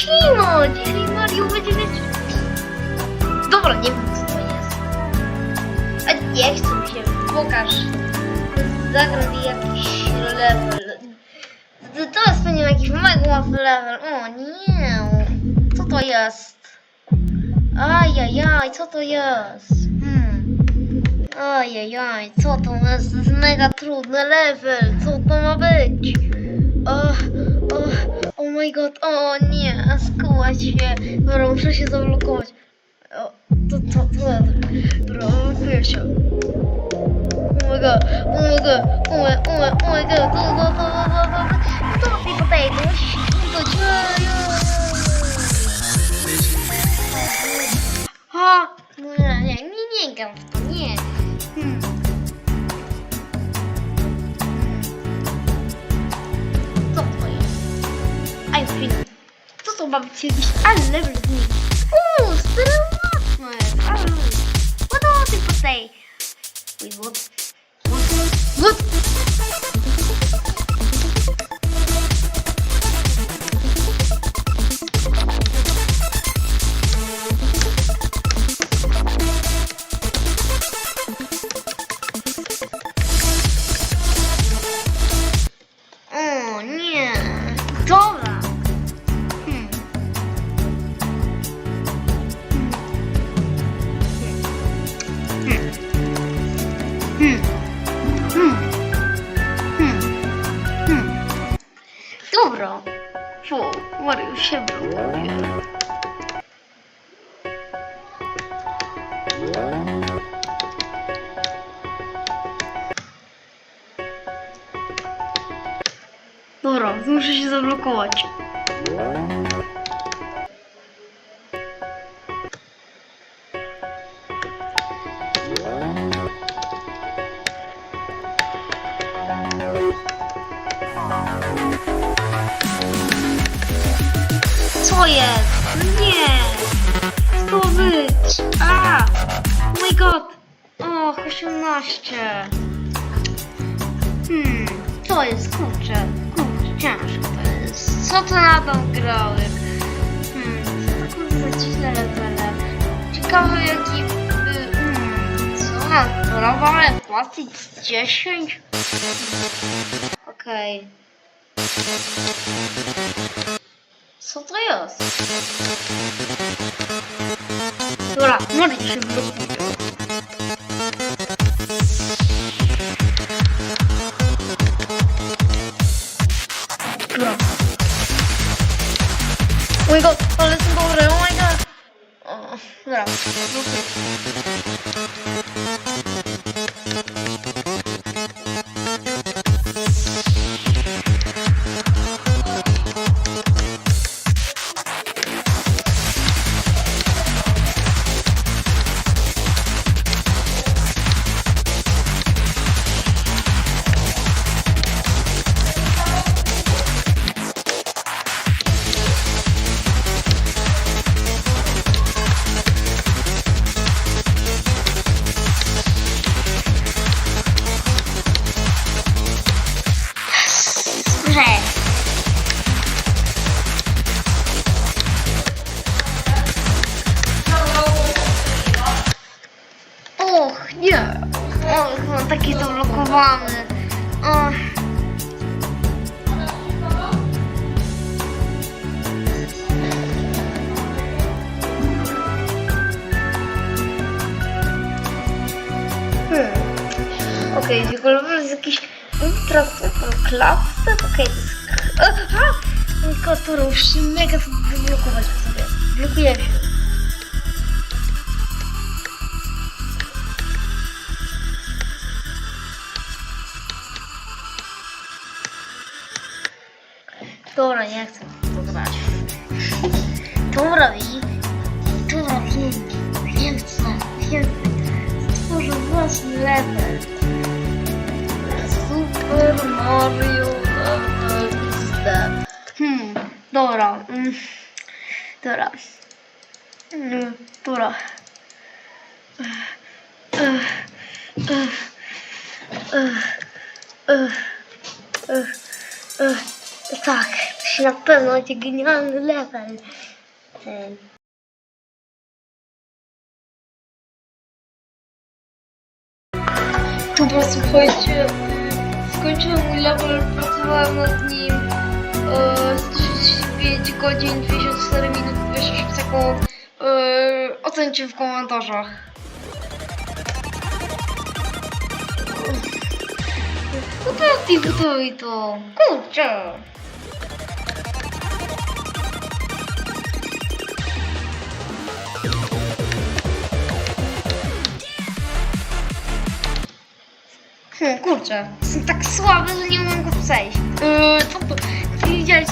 Siema, dzisiaj Mario będzie mieć... Dobra, nie wiem co to jest. A nie chcę mi się, pokaż. Zagrał mi jakiś level. To- To jest pewnie jakiś mega level. O nie. Co to jest? Ajajaj, co to jest? Hmm. Ajajaj, co to jest? To jest mega trudny level. Co to ma być? O, o, oh my god, o nie, skuła się. Dobra, muszę się zablokować. O, to, to, to, dobra, blokuję się. Oh my god, oh my god, oh my, oh my, oh my god, to, to, to, to, to, to, to, tego, to dzieje. Ha, nie, nie, nie, nie gram w to, nie. Hmm. Co Think. Co to ma być jakiś ale level z nim? Uuu, stereomatmy! Ale What do you say? Wait, what? What? What? Dobro. Fu, Mariusz się blokuje. Dobra, muszę się zablokować. Co jest? Nie! Co to być? A! Oh my god! Och, 18. Hmm, to jest kurczę. Kurczę, ciężko to jest. Co to na tą grałek? Hmm, to kurde dziwne levele. Ciekawe jaki... y, Hmm, co na to? Mamy płacić z 10? Okej. Co Saldırıyoruz. Bırakma biçim Oh my god, oh listen to it, oh my god. Oh, yeah. okay. Okej, okay, level jest jakiś ultra super klasy. Okej, to jest... Aha! Tylko już się mega zablokować sobie. Blokuje się. Dobra, nie chcę to grać. Dobra, i... Dobra, wiem. Wiem co. Wiem. Stworzę własny level. Orion Hmm, dobra. Mm, dobra. Mm, dobra. Tak, na pewno będzie genialny level. Hmm. Po prostu chodźcie skończyłem mój level, pracowałem nad nim e, z 35 godzin, 54 minut, 26 sekund. E, ocencie w komentarzach. Gotowi, gotowi to. Kurczę. Kurczę, jestem tak słaby, że nie umiem go przejść. Yy, co to? Ty widziałeś?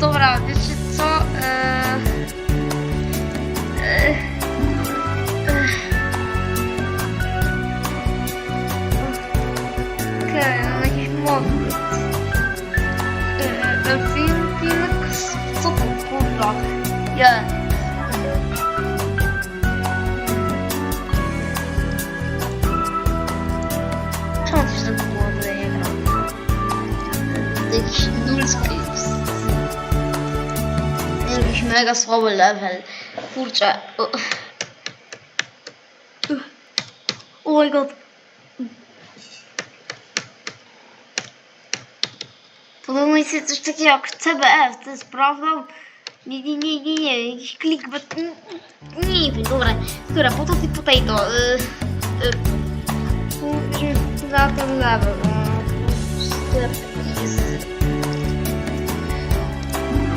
Dobra, wiecie co? Yy, yy, Okej, mam jakiś model. Yy, film, film, co to kurwa? Ja. Jakiś mega słaby level. Kurczę. Oh my god. Podobno jest coś takiego jak CBF, to jest prawda? Nie, nie, nie, nie, nie, jakiś clickbait, nie, nie wiem, dobra, dobra, potato potato, y, y, Spójrzmy na ten level, o, sklep jest.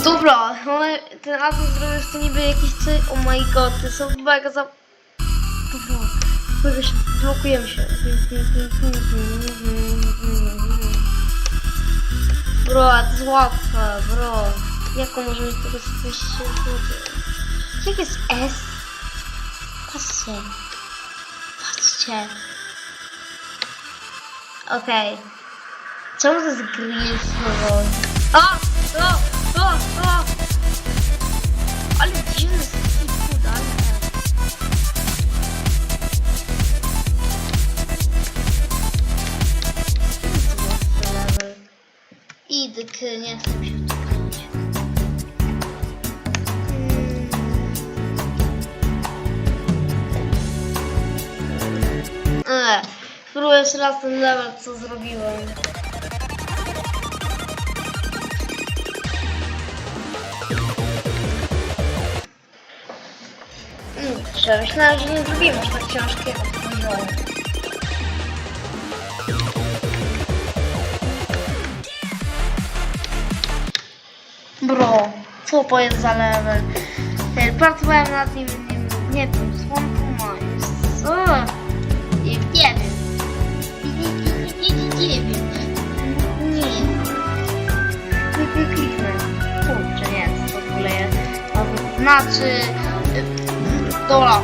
Dobra, ale ten atom zrobisz to niby jakiś coś, oh my god, to są mega za... Dobra, mega się, blokujemy się. Bro, a to jest łatwe, bro. Jaką możemy mieć tego coś się Jak jest S? Patrzcie. Patrzcie. Okej. Czemu to jest grill słowo? O! O! O! O! Jeszcze raz ten level, co zrobiłem. Kurczę, myślałem, że nie zrobimy aż tak ciężkiego poziomu. Bro, co to jest za level? Pracowałem nad nim, nie, nie wiem, Swamp Nie, nie. Kliknę. Kurczę, to w ogóle jest. Znaczy... e, Dobra,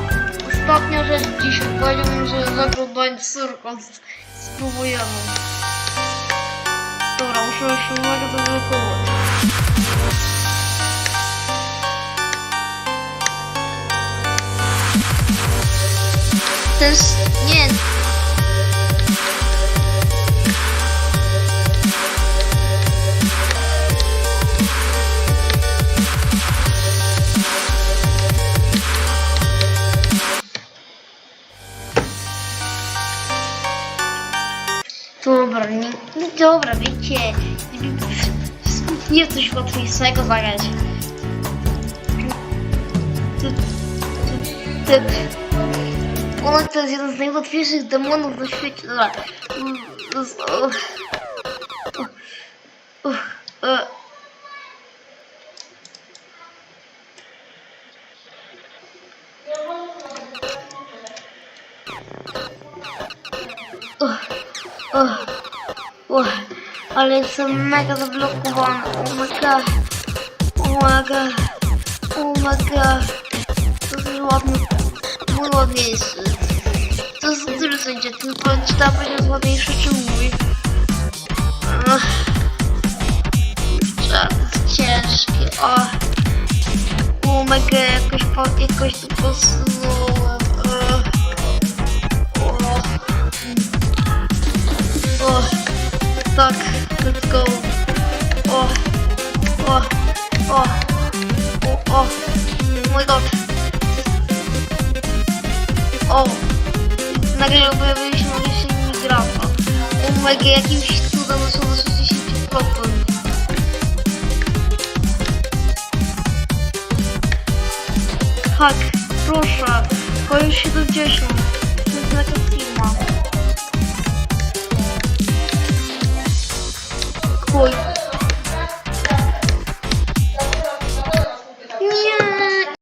ostatnia rzecz dzisiaj. Powiedziałbym, że zaglądać cyrką. Spróbujemy. Dobra, muszę mega zablokować. To jest... nie... Dobra, nie, no dobra, wiecie, nie coś łatwiejszego zagrać. On to jest jeden z najłatwiejszych demonów na świecie. Dobra. Mm, to jest- o. Ale jestem mega zablokowany. Oh my god. Oh my god. Oh my god. To jest ładny. Mój ładniejszy. To jest sędzia. Ten powiem czy ta będzie ładniejszy czy mój. Ach. Ciężkie. O. Oh my god. Jakoś, po, jakoś tu posunąłem. Ach. O. O, tak, could go. Oh, oh, oh, oh, oh. my god. O, nagle objawiłem się na jeszcze migranta. O mega, jakimś cudem są 60%. Tak, proszę, kończ się do 10. vui.